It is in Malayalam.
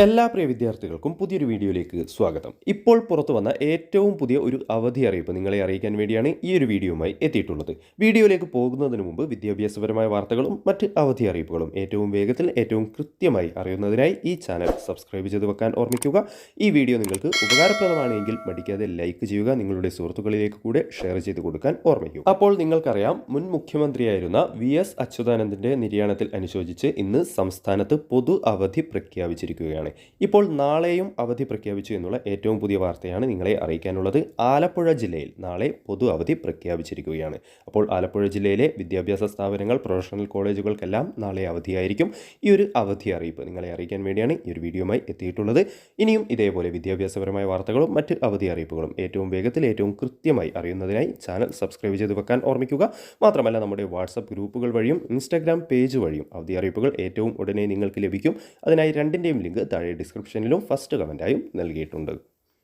എല്ലാ പ്രിയ വിദ്യാർത്ഥികൾക്കും പുതിയൊരു വീഡിയോയിലേക്ക് സ്വാഗതം. ഇപ്പോൾ പുറത്തു വന്ന ഏറ്റവും പുതിയ ഒരു അവധി അറിയിപ്പ് നിങ്ങളെ അറിയിക്കാൻ വേണ്ടിയാണ് ഈ ഒരു വീഡിയോയുമായി എത്തിയിട്ടുള്ളത്. വീഡിയോയിലേക്ക് പോകുന്നതിന് മുമ്പ് വിദ്യാഭ്യാസപരമായ വാർത്തകളും മറ്റ് അവധി അറിയിപ്പുകളും ഏറ്റവും വേഗത്തിൽ ഏറ്റവും കൃത്യമായി അറിയുന്നതിനായി ഈ ചാനൽ സബ്സ്ക്രൈബ് ചെയ്ത് വെക്കാൻ ഓർമ്മിക്കുക. ഈ വീഡിയോ നിങ്ങൾക്ക് ഉപകാരപ്രദമാണെങ്കിൽ മടിക്കാതെ ലൈക്ക് ചെയ്യുക നിങ്ങളുടെ സുഹൃത്തുക്കളിലേക്ക് കൂടെ ഷെയർ ചെയ്ത് കൊടുക്കാൻ ഓർമ്മിക്കുക. അപ്പോൾ നിങ്ങൾക്കറിയാം മുൻ മുഖ്യമന്ത്രിയായിരുന്ന വി എസ് അച്യുതാനന്ദന്റെ നിര്യാണത്തിൽ അനുശോചിച്ച് ഇന്ന് സംസ്ഥാനത്ത് പൊതു അവധി പ്രഖ്യാപിച്ചിരിക്കുകയാണ്. ഇപ്പോൾ നാളെയും അവധി പ്രഖ്യാപിച്ചു എന്നുള്ള ഏറ്റവും പുതിയ വാർത്തയാണ് നിങ്ങളെ അറിയിക്കാനുള്ളത്. ആലപ്പുഴ ജില്ലയിൽ നാളെ പൊതു അവധി പ്രഖ്യാപിച്ചിരിക്കുകയാണ്. അപ്പോൾ ആലപ്പുഴ ജില്ലയിലെ വിദ്യാഭ്യാസ സ്ഥാപനങ്ങൾ പ്രൊഫഷണൽ കോളേജുകൾക്കെല്ലാം നാളെ അവധിയായിരിക്കും. ഈ ഒരു അവധി അറിയിപ്പ് നിങ്ങളെ അറിയിക്കാൻ വേണ്ടിയാണ് ഈ ഒരു വീഡിയോയുമായി എത്തിയിട്ടുള്ളത്. ഇനിയും ഇതേപോലെ വിദ്യാഭ്യാസപരമായ വാർത്തകളും മറ്റ് അവധി അറിയിപ്പുകളും ഏറ്റവും വേഗത്തിൽ ഏറ്റവും കൃത്യമായി അറിയുന്നതിനായി ചാനൽ സബ്സ്ക്രൈബ് ചെയ്ത് വെക്കാൻ ഓർമ്മിക്കുക. മാത്രമല്ല നമ്മുടെ വാട്സപ്പ് ഗ്രൂപ്പുകൾ വഴിയും ഇൻസ്റ്റാഗ്രാം പേജ് വഴിയും അവധി അറിയിപ്പുകൾ ഏറ്റവും ഉടനെ നിങ്ങൾക്ക് ലഭിക്കും. അതിനായി രണ്ടിന്റെയും ലിങ്ക് താഴെ ഡിസ്ക്രിപ്ഷനിലും ഫസ്റ്റ് കമന്റായും നൽകിയിട്ടുണ്ട്.